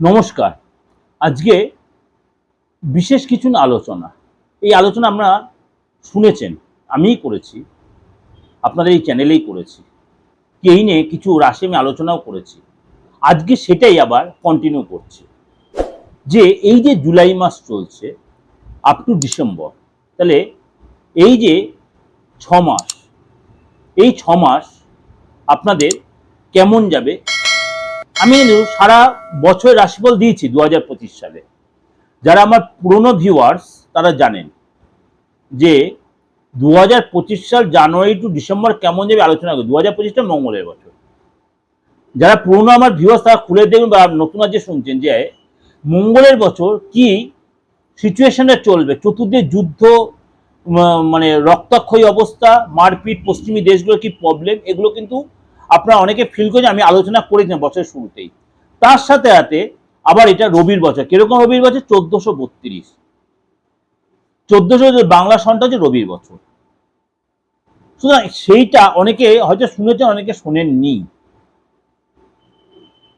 নমস্কার। আজকে বিশেষ কিছু না আলোচনা। এই আলোচনা আমরা শুনেছেন, আমিই করেছি, আপনাদের এই চ্যানেলেই করেছি। এই নিয়ে কিছু রাশি আমি আলোচনাও করেছি। আজকে সেটাই আবার কন্টিনিউ করছি। যে এই যে জুলাই মাস চলছে আপ টু ডিসেম্বর তাহলে এই যে ছ মাস, এই ছ মাস আপনাদের কেমন যাবে আমি সারা বছর রাশিফল দিয়েছি দু সালে। যারা আমার পুরনো ভিউয়ার্স তারা জানেন যে দু হাজার পঁচিশ সাল জানুয়ারি টু ডিসেম্বর কেমন যাবে আলোচনা করি দু হাজার পঁচিশটা মঙ্গলের বছর। যারা পুরনো আমার ভিউয়ার্স তারা খুলে দেখবেন বা নতুন আজকে শুনছেন যে মঙ্গলের বছর কি সিচুয়েশনে চলবে। চতুর্দিকে যুদ্ধ মানে রক্তাক্ষয়ী অবস্থা, মারপিট, পশ্চিমী দেশগুলো কি প্রবলেম এগুলো কিন্তু আপনারা অনেকে ফিল করেছেন, আমি আলোচনা করেছিলাম বছরের শুরুতেই। তার সাথে সাথে আবার এটা রবির বছর। কীরকম রবির বছর? চোদ্দশো বত্রিশ। চোদ্দশো বাংলা সনটা হচ্ছে রবির বছর। সুতরাং সেইটা অনেকে হয়তো শুনেছেন, অনেকে শোনেননি।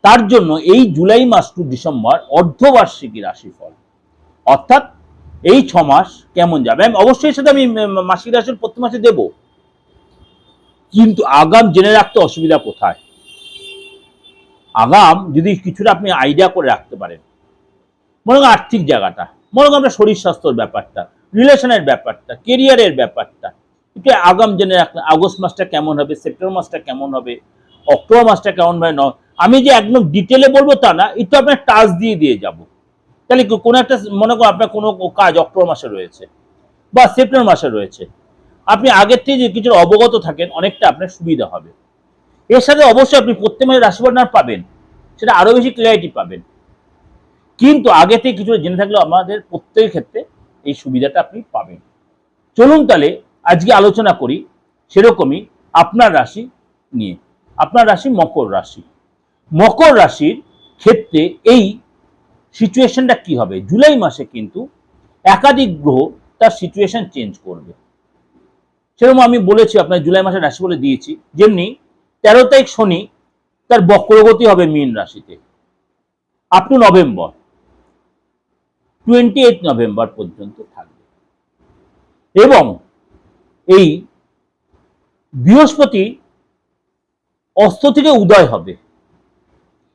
তার জন্য এই জুলাই মাস টু ডিসেম্বর অর্ধবার্ষিকী রাশিফল। অর্থাৎ এই ছ মাস কেমন যাবে? আমি অবশ্যই সাথে আমি মাসিক রাশির প্রতি মাসে দেবো। কিন্তু আগাম জেনে রাখতে অসুবিধা কোথায়? আগাম যদি কিছুটা আপনি আইডিয়া করে রাখতে পারেন, মনে করেন আর্থিক জায়গাটা, মনে করেন আপনার শরীর স্বাস্থ্যর ব্যাপারটা রিলেশনের ব্যাপারটা কেরিয়ারের ব্যাপারটা, একটু আগাম জেনে রাখলেন আগস্ট মাসটা কেমন হবে, সেপ্টেম্বর মাসটা কেমন হবে, অক্টোবর মাসটা কেমন হবে, ন আমি যে একদম ডিটেলে বলব তা না, একটু আপনার টাচ দিয়ে দিয়ে যাব। তাহলে কোনো একটা, মনে করো আপনার কোনো কাজ অক্টোবর মাসে রয়েছে বা সেপ্টেম্বর মাসে রয়েছে। আপনি আগের থেকে যদি কিছু অবগত থাকেন, অনেকটা আপনার সুবিধা হবে। এর সাথে অবশ্যই আপনি প্রত্যেক মাসে না পাবেন, সেটা আরও বেশি ক্লিয়ারিটি পাবেন। কিন্তু আগে থেকে কিছু জেনে থাকলে আমাদের প্রত্যেকের ক্ষেত্রে এই সুবিধাটা আপনি পাবেন। চলুন তাহলে আজকে আলোচনা করি সেরকমই আপনার রাশি নিয়ে। আপনার রাশি মকর রাশি। মকর রাশির ক্ষেত্রে এই সিচুয়েশনটা কি হবে? জুলাই মাসে কিন্তু একাধিক গ্রহ তার সিচুয়েশন চেঞ্জ করবে। সেরকম আমি বলেছি, আপনার জুলাই মাসে রাশি বলে দিয়েছি। যেমনি তেরো তারিখ শনি, তার বক্রগতি হবে মীন রাশিতে। Up to November twenty eight November পর্যন্ত থাকবে। এবং এই বৃহস্পতি অস্ত থেকে উদয় হবে।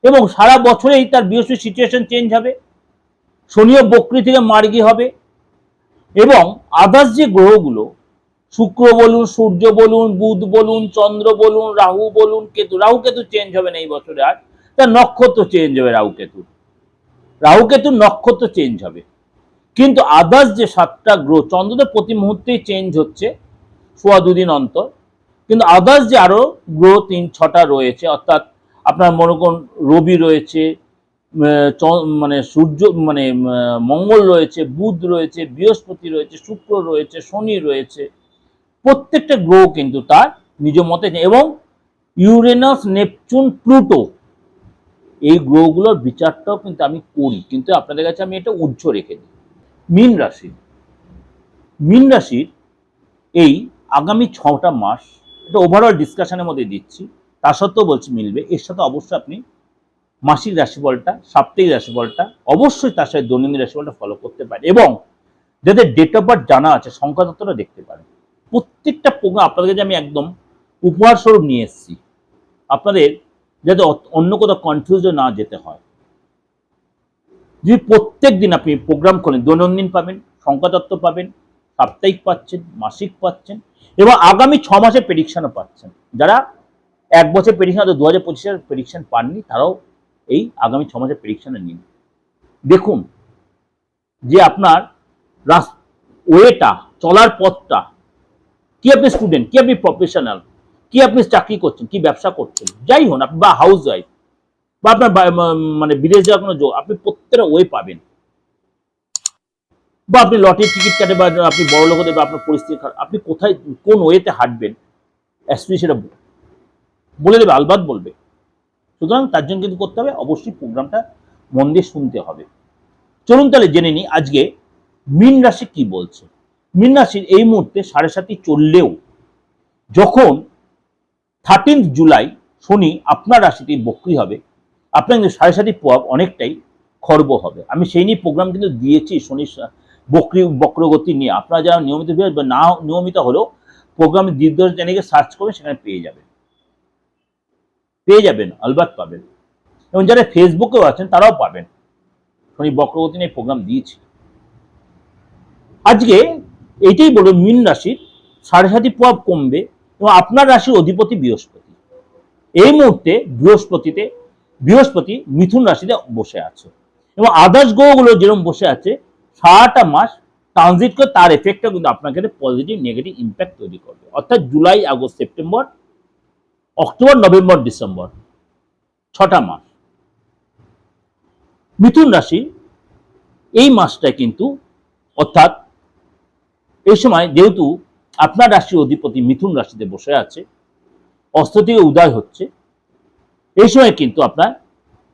এবং সারা বছরেই তার বৃহস্পতি সিচুয়েশন চেঞ্জ হবে। শনিও বক্রি থেকে মার্গী হবে। এবং আদার্স যে গ্রহগুলো শুক্র বলুন, সূর্য বলুন, বুধ বলুন, চন্দ্র বলুন, রাহু বলুন, কেতু, রাহু কেতু চেঞ্জ হবে না এই বছরে আর। তার নক্ষত্র চেঞ্জ হবে রাহু কেতু। রাহু কেতু নক্ষত্র চেঞ্জ হবে। কিন্তু আদার্স যে সাতটা গ্রহ চন্দ্রদের প্রতি মুহূর্তেই চেঞ্জ হচ্ছে, সোয়া দুদিন অন্তর। কিন্তু আদার্স যে আরও গ্রহ তিন, ছটা রয়েছে, অর্থাৎ আপনার মনে করুন রবি রয়েছে মানে সূর্য মানে মঙ্গল রয়েছে, বুধ রয়েছে, বৃহস্পতি রয়েছে, শুক্র রয়েছে, শনি রয়েছে প্রত্যেকটা গ্রহ কিন্তু তার নিজ মতে এবং ইউরেনাস, নেপচুন, প্লুটো, এই গ্রহগুলোর বিচারটাও কিন্তু আমি করি। কিন্তু আপনাদের কাছে আমি এটা উজ্জ্ব রেখে দিই। মীন রাশি। মীন রাশির এই আগামী ছটা মাস এটা ওভারঅল ডিসকাশনের মধ্যে দিচ্ছি। তা সত্ত্বেও বলছি মিলবে। এর সাথে অবশ্যই আপনি মাসিক রাশিফলটা, সাপ্তাহিক রাশিফলটা, অবশ্যই তার সাথে দৈনন্দিন রাশিফলটা ফলো করতে পারেন। এবং যাদের ডেট অফ বার্থ জানা আছে সংখ্যা তত্ত্বটা দেখতে পারেন। প্রত্যেকটা প্রোগ্রাম আপনাদের কাছে আমি একদম উপহার স্বরূপ নিয়ে এসেছি, আপনাদের যাতে অন্য কোথাও কনফিউজ না যেতে হয়। যদি প্রত্যেক দিন আপনি প্রোগ্রাম করেন দৈনন্দিন পাবেন সংখ্যাতত্ত্ব পাবেন, সাপ্তাহিক পাচ্ছেন, মাসিক পাচ্ছেন, এবং আগামী ছ মাসের প্রেডিকশানও পাচ্ছেন। যারা এক বছর প্রেডিকশন দু হাজার পঁচিশের প্রেডিকশান পাননি, তারাও এই আগামী ছ মাসের প্রেডিকশনে নিন। দেখুন, যে আপনার রাস, ওয়েটা, চলার পথটা কি আপনি স্টুডেন্ট কি আপনি প্রফেশনাল কি আপনি চাকরি করছেন, কি ব্যবসা করছেন, যাই হন, আপনি বা হাউস ওয়াইফ বা আপনার মানে বিদেশ যাওয়ার কোনো যোগ আপনি প্রত্যেকটা ওয়ে পাবেন। বা আপনি লটারি টিকিট কাটে বা আপনি বড় লোক বা আপনার পরিস্থিতি খারাপ, আপনি কোথায়, কোন ওয়েতে হাঁটবেন অ্যাকচুয়ালি সেটা বলে দেবে, আলবাদ বলবে। সুতরাং তার জন্য কিন্তু করতে হবে, অবশ্যই প্রোগ্রামটা মন দিয়ে শুনতে হবে। চলুন তাহলে জেনে নিই, আজকে মিন রাশি কি বলছে? মীন রাশির এই মুহূর্তে সাড়ে সাতই চললেও যখন থার্টিন্থ জুলাই শনি আপনার রাশিতে বক্রি হবে, আপনার কিন্তু সাড়ে সাতই প্রভাব অনেকটাই খর্ব হবে। আমি সেই নিয়ে প্রোগ্রাম কিন্তু দিয়েছি শনি বক্রি, বক্রগতি নিয়ে। আপনারা যারা নিয়মিত না নিয়মিত হলেও প্রোগ্রাম দীর্ঘ চ্যানেলকে সার্চ করবেন, সেখানে পেয়ে যাবেন। পেয়ে যাবেন, আলবাত পাবেন। এবং যারা ফেসবুকেও আছেন, তারাও পাবেন। শনি বক্রগতি নিয়ে প্রোগ্রাম দিয়েছি। আজকে এইটাই বলব মীন রাশির সাড়ে সাতি প্রভাব কমবে এবং আপনার রাশির অধিপতি বৃহস্পতি। এই মুহূর্তে বৃহস্পতিতে, বৃহস্পতি মিথুন রাশিতে বসে আছে এবং আদার্স গ্রহগুলো যেরকম বসে আছে, সারাটা মাস ট্রানজিট করে তার এফেক্টটা কিন্তু আপনাকে পজিটিভ নেগেটিভ ইম্প্যাক্ট তৈরি করবে। অর্থাৎ July, August, September, October, November, December, ছটা মাস। মিথুন রাশি এই মাসটায় কিন্তু অর্থাৎ এই সময় যেহেতু আপনার রাশির অধিপতি মিথুন রাশিতে বসে আছে, অস্ত্র থেকে উদয় হচ্ছে, এই সময় কিন্তু আপনার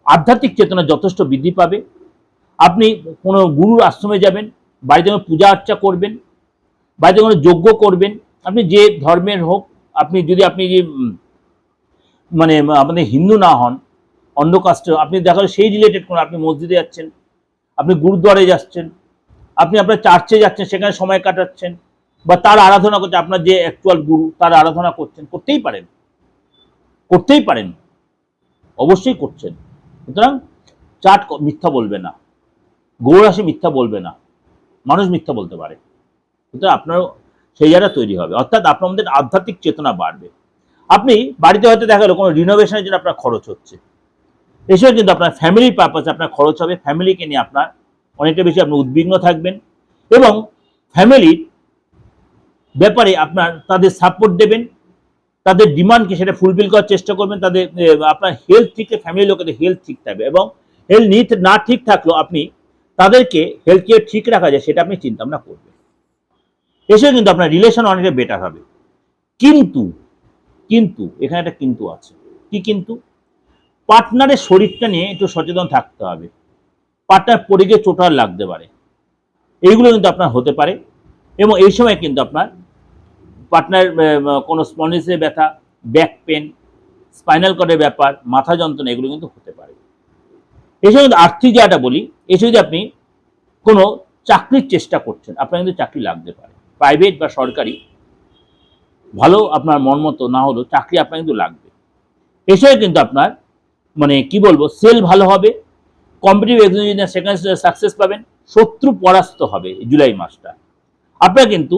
আধ্যাত্মিক চেতনা যথেষ্ট বৃদ্ধি পাবে। আপনি কোনো গুরুর আশ্রমে যাবেন, বাড়িতে কোনো পূজা অর্চা করবেন, বাড়িতে কোনো যজ্ঞ করবেন, আপনি যে ধর্মের হোক, আপনি যদি আপনি যে মানে আমাদের হিন্দু না হন অন্য আপনি দেখা সেই রিলেটেড কোনো, আপনি মসজিদে যাচ্ছেন, আপনি গুরুদ্বারে যাচ্ছেন আপনি আপনার চার্চে যাচ্ছেন, সেখানে সময় কাটাচ্ছেন, বা তার আরাধনা করছেন, আপনার যে অ্যাকচুয়াল গুরু তার আরাধনা করছেন, করতেই পারেন। করতেই পারেন। অবশ্যই করছেন। সুতরাং চাট মিথ্যা বলবে না। গৌরাশি মিথ্যা বলবে না। মানুষ মিথ্যা বলতে পারে। সুতরাং আপনারও সেই জায়গা তৈরি হবে। অর্থাৎ আপনার মধ্যে আধ্যাত্মিক চেতনা বাড়বে। আপনি বাড়িতে হয়তো দেখা গেলো কোনো রিনোভেশনের জন্য আপনার খরচ হচ্ছে। এসব কিন্তু আপনার ফ্যামিলির পারপাসে আপনার খরচ হবে। ফ্যামিলিকে নিয়ে আপনার অনেকটা বেশি আপনি উদ্বিগ্ন থাকবেন এবং ফ্যামিলির ব্যাপারে আপনার তাদের সাপোর্ট দেবেন, তাদের ডিমান্ডকে সেটা ফুলফিল করার চেষ্টা করবেন, তাদের আপনার হেলথ ঠিক ফ্যামিলির লোকেদের হেলথ ঠিক থাকবে এবং হেলথ নিট না ঠিক থাকলেও আপনি তাদেরকে হেলথ কেয়ার ঠিক রাখা যায় সেটা আপনি চিন্তা ভাবনা করবেন। এসেও কিন্তু আপনার রিলেশন অনেকটা বেটার হবে। কিন্তু কিন্তু, এখানে একটা কিন্তু আছে। কি কিন্তু? পার্টনারের শরীরটা নিয়ে একটু সচেতন থাকতে হবে। পার্টনার পড়ে গিয়ে চোটার লাগতে পারে। এইগুলো কিন্তু আপনার হতে পারে এবং এই সময় কিন্তু আপনার পার্টনার কোনো স্পন্ডিসের ব্যথা, ব্যাক পেন, স্পাইনাল কর্ডের ব্যাপার, মাথা যন্ত্রণা, এগুলো কিন্তু হতে পারে। এসব কিন্তু আর্থিক জায়গাটা বলি এসে যদি আপনি কোনো চাকরির চেষ্টা করছেন, আপনার কিন্তু চাকরি লাগতে পারে। প্রাইভেট বা সরকারি, ভালো আপনার মন মতো না হলেও চাকরি আপনার কিন্তু লাগবে। এসবে কিন্তু আপনার মানে কি বলব, সেল ভালো হবে কম্পিটিভ এক্সাম সেখানে সাকসেস পাবেন, শত্রু পরাস্ত হবে জুলাই মাসটা। আপনার কিন্তু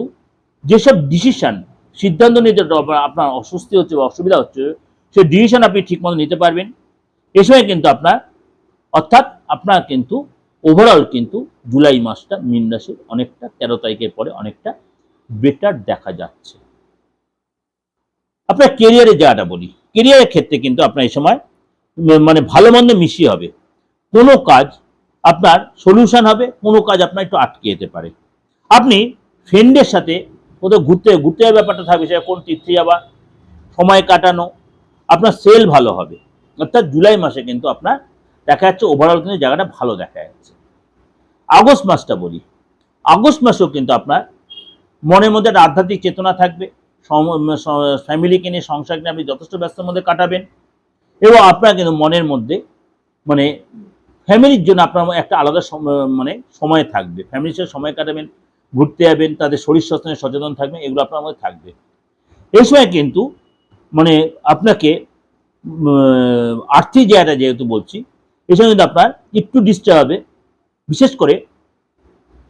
যেসব ডিসিশন সিদ্ধান্ত নিতে আপনার- অস্বস্তি হচ্ছে বা অসুবিধা হচ্ছে সেই ডিসিশান আপনি ঠিকমতো নিতে পারবেন। এ সময় কিন্তু আপনার, অর্থাৎ আপনার কিন্তু ওভারঅল কিন্তু জুলাই মাসটা মিন রাশির অনেকটা তেরো তারিখের পরে অনেকটা বেটার দেখা যাচ্ছে। আপনার কেরিয়ারের জায়গাটা বলি। কেরিয়ারের ক্ষেত্রে কিন্তু আপনার এই সময় মানে ভালো মন্দ মিশিয়ে হবে। কোনো কাজ আপনার সলিউশন হবে, কোনো কাজ আপনার একটু আটকে যেতে পারে। আপনি ফ্রেন্ডের সাথে কোথাও ঘুরতে ঘুরতে যাওয়ার ব্যাপারটা থাকবে, সেটা কোন তীর্থে যাওয়া, সময় কাটানো, আপনার সেল ভালো হবে। অর্থাৎ জুলাই মাসে কিন্তু আপনার দেখা যাচ্ছে ওভারঅল কিন্তু জায়গাটা ভালো দেখা যাচ্ছে। আগস্ট মাসটা বলি। আগস্ট মাসেও কিন্তু আপনার মনের মধ্যে একটা আধ্যাত্মিক চেতনা থাকবে। ফ্যামিলিকে নিয়ে সংসারকে নিয়ে আপনি যথেষ্ট ব্যস্ততার মধ্যে কাটাবেন। এবং আপনার কিন্তু মনের মধ্যে মানে ফ্যামিলির জন্য আপনার একটা আলাদা মানে সময় থাকবে। ফ্যামিলির সাথে সময় কাটাবেন, ঘুরতে যাবেন, তাদের শরীর স্বাস্থ্য সচেতন থাকবেন, এগুলো আপনার মধ্যে থাকবে। এই সময় কিন্তু মানে আপনাকে আর্থিক জায়গাটা যেহেতু বলছি এই সময় কিন্তু আপনার একটু ডিস্টার্ব হবে। বিশেষ করে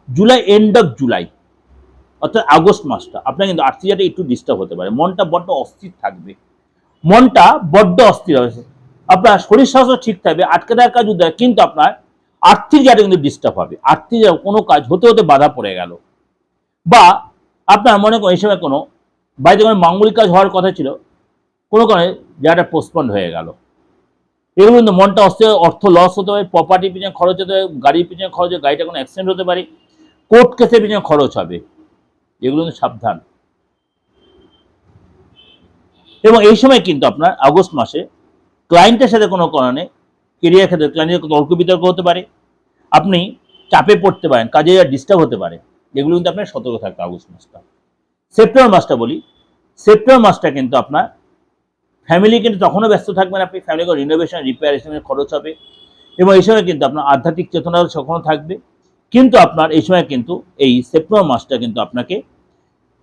জুলাই এন্ড অফ জুলাই, অর্থাৎ আগস্ট মাসটা, আপনার কিন্তু আর্থিক জায়গাটা একটু ডিস্টার্ব হতে পারে। মনটা বড্ড অস্থির থাকবে। মনটা বড্ড অস্থির হবে। আপনার শরীর স্বাস্থ্য ঠিক থাকবে, আটকে দেওয়ার কাজ উদ্ধার, কিন্তু আপনার আর্থিক জায়গাটা কিন্তু ডিস্টার্ব হবে। আর্থিক কোনো কাজ হতে হতে বাধা পড়ে গেল। বা আপনার মনে করেন, এই সময় কোনো বাড়িতে কোনো মাঙ্গলিক কাজ হওয়ার কথা ছিল, কোনো কারণে জায়গাটা পোস্টপন্ড হয়ে গেল। এগুলো কিন্তু মনটা অস্থির, অর্থ লস হতে পারে প্রপার্টির পিছনে খরচ হতে পারে, গাড়ির পিছনে খরচ হবে গাড়িটা কোনো অ্যাক্সিডেন্ট হতে পারে কোর্ট কেসের পিছনে খরচ হবে। এগুলো কিন্তু সাবধান। এবং এই সময় কিন্তু আপনার আগস্ট মাসে ক্লায়েন্টের সাথে কোনো কারণে কেরিয়ার ক্ষেত্রে ক্লায়েন্টের তর্ক বিতর্ক হতে পারে। আপনি চাপে পড়তে পারেন, কাজে ডিস্টার্ব হতে পারে। এগুলো কিন্তু আপনার সতর্ক থাকতে হবে আগস্ট মাসটা সেপ্টেম্বর মাসটা বলি। সেপ্টেম্বর মাসটা কিন্তু আপনার ফ্যামিলি কিন্তু তখনও ব্যস্ত থাকবেন আপনি। ফ্যামিলিকে রিনোভেশন রিপেয়ার খরচ হবে। এবং এই সময় কিন্তু আপনার আধ্যাত্মিক চেতনা সক্ষম থাকবে। কিন্তু আপনার এই সময় কিন্তু এই সেপ্টেম্বর মাসটা কিন্তু আপনাকে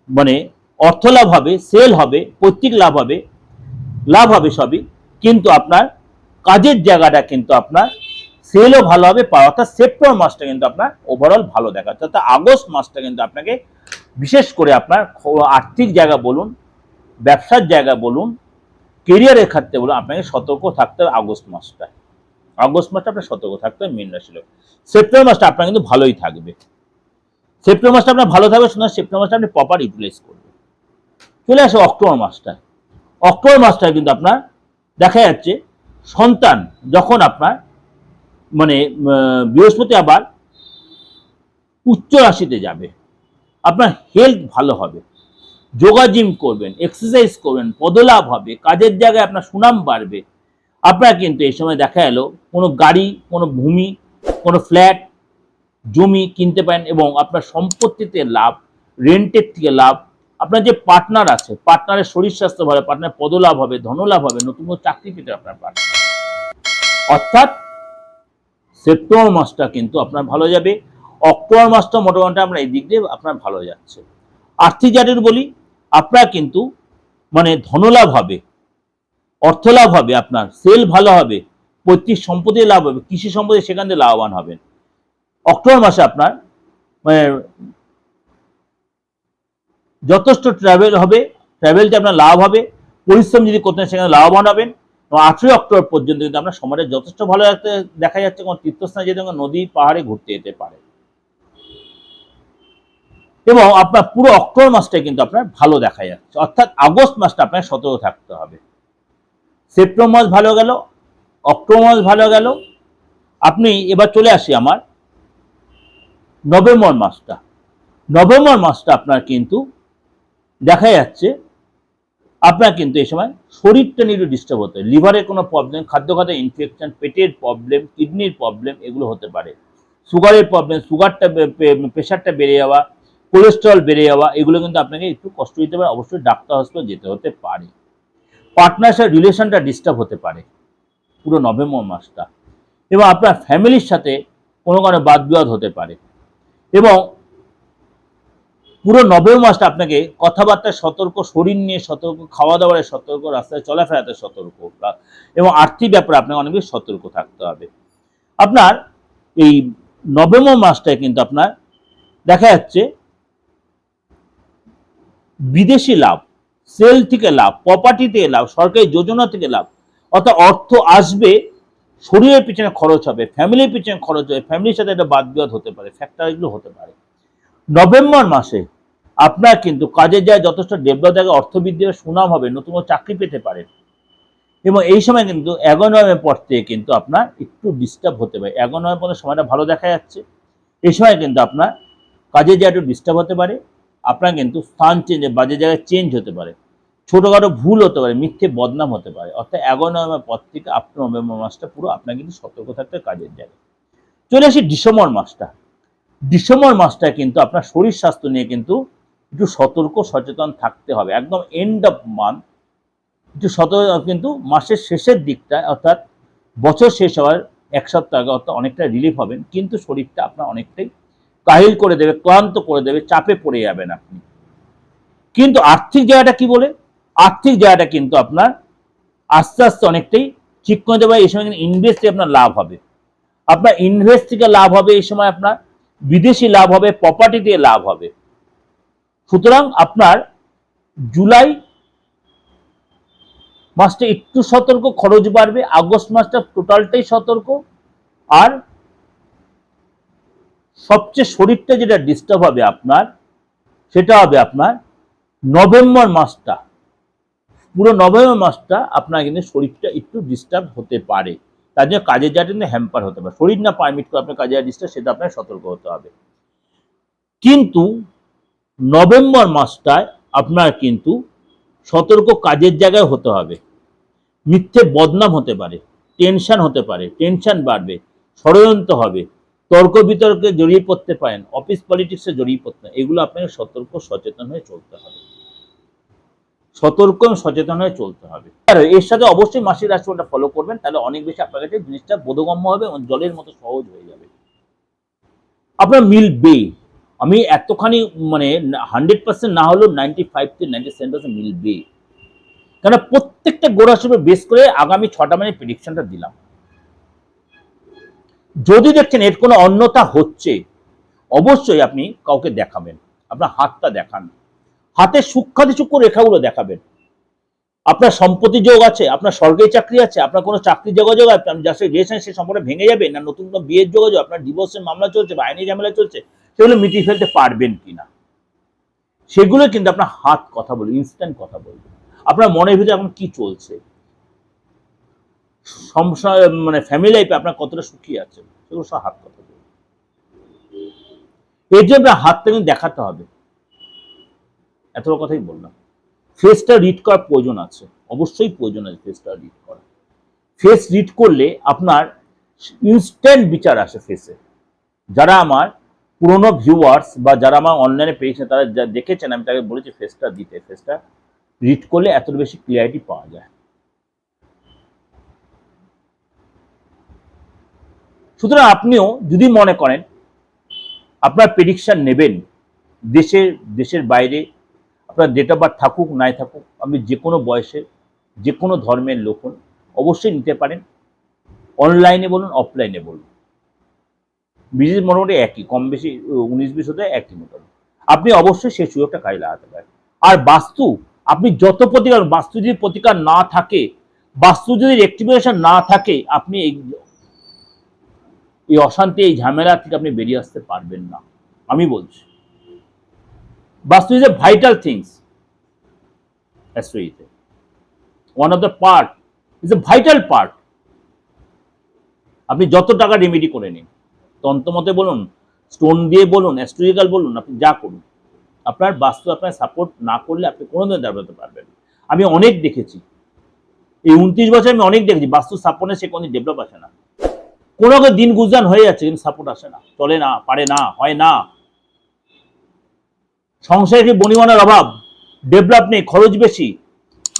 মানে অর্থ লাভ হবে সেল হবে, পৈতৃক লাভ হবে লাভ হবে সবই কিন্তু আপনার কাজের জায়গাটা কিন্তু আপনার সেলও ভালো হবে অর্থাৎ সেপ্টেম্বর মাসটা কিন্তু আপনার ওভারঅল ভালো দেখাচ্ছে অর্থাৎ আগস্ট মাসটা কিন্তু আপনাকে বিশেষ করে আপনার আর্থিক জায়গা বলুন, ব্যবসার জায়গা বলুন কেরিয়ারের ক্ষেত্রে বলুন, আপনাকে সতর্ক থাকতে হবে আগস্ট মাসটায়। আগস্ট মাসটা আপনার সতর্ক থাকতে হবে মীন রাশি লোক। সেপ্টেম্বর মাসটা আপনার কিন্তু ভালোই থাকবে। সেপ্টেম্বর মাসটা আপনার ভালো থাকবে শুনে সেপ্টেম্বর মাসটা আপনি প্রপার ইউটিলাইজ করবেন। চলে আসে অক্টোবর মাসটা অক্টোবর মাসটায় কিন্তু আপনার দেখা যাচ্ছে সন্তান যখন আপনার মানে বৃহস্পতি আবার উচ্চ রাশিতে যাবে, আপনার হেলথ ভালো হবে যোগা জিম করবেন এক্সারসাইজ করবেন, পদলাভ হবে, কাজের জায়গায় আপনার সুনাম বাড়বে, আপনার কিন্তু এই সময় দেখা এলো কোনো গাড়ি, কোনো ভূমি, কোনো ফ্ল্যাট জমি কিনতে পারেন এবং আপনার সম্পত্তিতে লাভ রেন্টের থেকে লাভ আপনার যে পার্টনার আছে পার্টনারের শরীর স্বাস্থ্য ভালো পার্টনার পদলাভ হবে, ধনলাভ হবে, নতুন চাকরি পেতে আপনার পার্টনার অর্থাৎ সেপ্টেম্বর মাসটা কিন্তু আপনার ভালো যাবে, অক্টোবর মাসটা মোটামুটি আমরা এই দিক দিয়ে আপনার ভালো যাচ্ছে। আর্থিক জাতির বলি, আপনার কিন্তু মানে ধনলাভ হবে, অর্থলাভ হবে আপনার সেল ভালো হবে, পৈতৃক সম্পত্তি লাভ হবে, কৃষি সম্পত্তি সেখান থেকে লাভবান হবেন। অক্টোবর মাসে আপনার মানে যথেষ্ট ট্রাভেল হবে ট্রাভেলতে আপনার লাভ হবে, পরিশ্রম যদি করতেন সেখানে লাভবান হবেন। এবং আঠেরোই অক্টোবর পর্যন্ত কিন্তু আপনার সময়টা যথেষ্ট ভালো রাখতে দেখা যাচ্ছে কোনো তীর্থস্থানে যেতে নদী পাহাড়ে ঘুরতে যেতে পারে। এবং আপনার পুরো অক্টোবর মাসটাই কিন্তু আপনার ভালো দেখা যাচ্ছে। অর্থাৎ আগস্ট মাসটা আপনার সতর্ক থাকতে হবে। সেপ্টেম্বর মাস ভালো গেল, অক্টোবর মাস ভালো গেল। আপনি এবার চলে আসি আমার নভেম্বর মাসটা। নভেম্বর মাসটা আপনার কিন্তু দেখা যাচ্ছে, আপনার কিন্তু এই সময় শরীরটা নিয়ে ডিস্টার্ব হতে লিভারের কোনো প্রবলেম খাদ্য খাদ্য ইনফেকশন পেটের প্রবলেম কিডনির প্রবলেম এগুলো হতে পারে। সুগারের প্রবলেম সুগারটা প্রেশারটা বেড়ে যাওয়া কোলেস্ট্রল বেড়ে যাওয়া, এগুলো কিন্তু আপনাকে একটু কষ্ট দিতে পারে। অবশ্যই ডাক্তার হসপিটাল যেতে হতে পারে। পার্টনার সাথে রিলেশনটা ডিস্টার্ব হতে পারে পুরো নভেম্বর মাসটা। এবং আপনার ফ্যামিলির সাথে কোনো কোনো বাদ বিবাদ হতে পারে। এবং পুরো নভেম্বর মাসটা আপনাকে কথাবার্তায় সতর্ক, শরীর নিয়ে সতর্ক খাওয়া দাওয়ার সতর্ক, রাস্তায় চলাফেরাতে সতর্ক এবং আর্থিক ব্যাপারে আপনাকে অনেক সতর্ক থাকতে হবে। আপনার এই নভেম্বর মাসটায় কিন্তু আপনার দেখা যাচ্ছে বিদেশি লাভ, সেল থেকে লাভ প্রপার্টি থেকে লাভ, সরকারি যোজনা থেকে লাভ, অর্থাৎ অর্থ আসবে, শরীরের পিছনে খরচ হবে ফ্যামিলির পিছনে খরচ হবে ফ্যামিলির সাথে একটা বাদ বিবাদ হতে পারে ফ্যাক্টর এগুলো হতে পারে। নভেম্বর মাসে আপনার কিন্তু কাজে যায় যথেষ্ট ডেভেলপ থাকে অর্থবৃদ্ধি সুনাম হবে, নতুন চাকরি পেতে পারেন। এবং এই সময় কিন্তু এগারো পর থেকে কিন্তু আপনার একটু ডিস্টার্ব হতে পারে। এগারো নভেম্বর সময়টা ভালো দেখা যাচ্ছে। এই সময় কিন্তু আপনার কাজের জায়গা একটু ডিস্টার্ব হতে পারে। আপনার কিন্তু স্থান চেঞ্জ বাজে জায়গায় চেঞ্জ হতে পারে। ছোটোখাটো ভুল হতে পারে, মিথ্যে বদনাম হতে পারে। অর্থাৎ এগারো পর থেকে আপনার নভেম্বর মাসটা পুরো আপনার কিন্তু সতর্ক থাকতে কাজের জায়গায় চলে আসি ডিসেম্বর মাসটা। ডিসেম্বর মাসটা কিন্তু আপনার শরীর স্বাস্থ্য নিয়ে কিন্তু একটু সতর্ক, সচেতন থাকতে হবে। একদম এন্ড অফ মান্থ একটু সতর্ক কিন্তু মাসের শেষের দিকটায়, অর্থাৎ বছর শেষ হওয়ার এক সপ্তাহ আগে অর্থাৎ অনেকটা রিলিফ হবেন, কিন্তু শরীরটা আপনার অনেকটাই কাহিল করে দেবে, ক্লান্ত করে দেবে, চাপে পড়ে যাবেন আপনি। কিন্তু আর্থিক জায়গাটা কি বলে? আর্থিক জায়গাটা কিন্তু আপনার আস্তে আস্তে অনেকটাই ঠিক করে দেবে, এই সময় কিন্তু ইনভেস্ট থেকে আপনার লাভ হবে। আপনার ইনভেস্ট থেকে লাভ হবে এই সময় আপনার বিদেশি লাভ হবে প্রপার্টি দিয়ে লাভ হবে। সুতরাং আপনার জুলাই মাসটা একটু সতর্ক, খরচ বাড়বে, আগস্ট মাসটা টোটালটাই সতর্ক। আর সবচেয়ে শরীরটা যেটা ডিস্টার্ব হবে আপনার, সেটা হবে আপনার নভেম্বর মাসটা। পুরো নভেম্বর মাসটা আপনার কিন্তু শরীরটা একটু ডিস্টার্ব হতে পারে। তার জন্য কাজের জায়গাটা কিন্তু হ্যাম্পার হতে পারে। শরীর না পারমিট করে আপনার কাজের ডিস্টার্ব সেটা আপনার সতর্ক হতে হবে। কিন্তু নভেম্বর মাসটায় আপনার কিন্তু সতর্ক কাজের জায়গায় হতে হবে। মিথ্যে বদনাম হতে পারে টেনশন হতে পারে টেনশন বাড়বে, ষড়যন্ত্র হবে, তর্ক বিতর্কে জড়িয়ে পড়তে পারেন অফিস পলিটিক্সে জড়িয়ে পড়তে এগুলো আপনাকে সতর্ক, সচেতন হয়ে চলতে হবে। সতর্ক এবং সচেতন হয়ে চলতে হবে। আর এর সাথে অবশ্যই মাসিক রাশিফলটা ফলো করবেন, তাহলে অনেক বেশি আপনার কাছে জিনিসটা বোধগম্য হবে এবং জলের মতো সহজ হয়ে যাবে। আপনার মিলবে আমি এতখানি মানে হান্ড্রেড পার্সেন্ট না হলেও নাইনটি ফাইভ থেকে নাইনটি সেভেন পার্সেন্ট মিলবে কেন প্রত্যেকটা গোড়াশিপে বেস করে আগামী ছটা মানে প্রেডিকশনটা দিলাম। যদি দেখছেন এর কোনো অন্যতা হচ্ছে, অবশ্যই আপনি কাউকে দেখাবেন, আপনার হাতটা দেখান। হাতের সূক্ষ্মাতি সূক্ষ্ম রেখাগুলো দেখাবেন। আপনার সম্পত্তি যোগ আছে, আপনার সরকারি চাকরি আছে, আপনার কোনো চাকরির যোগাযোগ আছে, আপনি সাথে রিলেশন সে সম্পর্কে ভেঙে যাবে না, নতুন কোনো বিয়ের যোগাযোগ, আপনার ডিভোর্সের মামলা চলছে বা আইনি ঝামেলা চলছে, সেগুলো মিটিয়ে ফেলতে পারবেন কিনা? সেগুলো কিন্তু আপনার হাত কথা বলবে ইনস্ট্যান্ট কথা বলবে। আপনার মনের ভিতরে এখন কি চলছে? মানে ফ্যামিলি লাইফে আপনার কতটা সুখী আছে সেগুলো সব হাত কথা বলবে। এর জন্য আপনার হাতটা কিন্তু দেখাতে হবে। এত কথাই বললাম। ফেসটা রিড করার প্রয়োজন আছে। অবশ্যই প্রয়োজন আছে ফেসটা রিড করা। ফেস রিড করলে আপনার ইনস্ট্যান্ট বিচার আসে ফেসে যারা আমার পুরনো ভিউয়ার্স বা যারা আমার অনলাইনে পেয়েছে তারা যা দেখেছেন, আমি তাকে বলেছি ফেসটা দিতে ফেসটা রিড করলে এত বেশি ক্লিয়ারিটি পাওয়া যায়। সুতরাং আপনিও যদি মনে করেন, আপনার প্রেডিকশান নেবেন, দেশের দেশের বাইরে আপনার ডেট অফ বার্থ থাকুক, নাই থাকুক, আপনি যে কোনো বয়সে, যে কোনো ধর্মের লোক হন, অবশ্যই নিতে পারেন। অনলাইনে বলুন অফলাইনে বলুন। বিশেষ মোটামুটি একই, কম বেশি, উনিশ, বিশ হতে একই মোটামুটি। আপনি অবশ্যই সেই সুযোগটা কাজে লাগাতে পারেন। আর বাস্তু, আপনি যত প্রতিকার, বাস্তু যদি প্রতিকার না থাকে, বাস্তু যদি রেক্টিফিকেশন না থাকে, আপনি এই এই অশান্তি, এই ঝামেলা থেকে আপনি বেরিয়ে আসতে পারবেন না। আমি বলছি। Vastu is a vital things অ্যাস্ট্রোইতে one of the part is a vital part আপনি যত টাকা রেমেডি করে নিন তন্ত্রমতে বলুন স্টোন দিয়ে বলুন অ্যাস্ট্রোলজিক্যাল বলুন, আপনি যা করুন, আপনার বাস্তু, আপনার সাপোর্ট না করলে আপনি কোনোদিন দাঁড়াতে পারবেন আমি অনেক দেখেছি, এই উনত্রিশ বছর আমি অনেক দেখেছি, বাস্তু সাপোর্টে সে কোনো ডেভেলপ আসে না। কোনো দিন গুজরান হয়ে যাচ্ছে, কিন্তু সাপোর্ট আসে না। চলে না, পারে না, হয় না। সংসারে কি বনিমানার অভাব ডেভেলপ নেই, খরচ বেশি,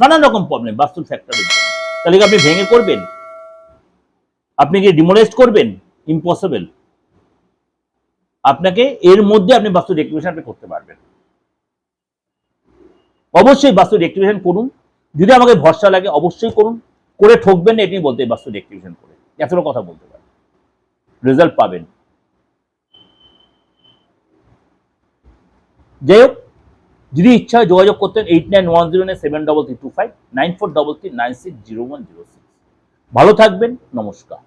নানান রকম প্রবলেম বাস্তু ফ্যাক্টরের জন্য তাহলে কি আপনি ভেঙে করবেন? আপনি কি ডিমোলেস্ট করবেন? ইম্পসিবল আপনাকে এর মধ্যে আপনি বাস্তু রেক্টিভেশন আপনি করতে পারবেন। অবশ্যই বাস্তু রেক্টিভেশন করুন। যদি আমাকে ভরসা লাগে, অবশ্যই করুন। করে ঠকবেন না এটি বলতে বাস্তু রেক্টিভেশন করে। এতটা কথা বলতে পারেন রেজাল্ট পাবেন। যাই হোক যদি ইচ্ছা হয় যোগাযোগ করতেন eight nine one zero nine seven double three two five nine four double three nine six zero one zero six ভালো থাকবেন, নমস্কার।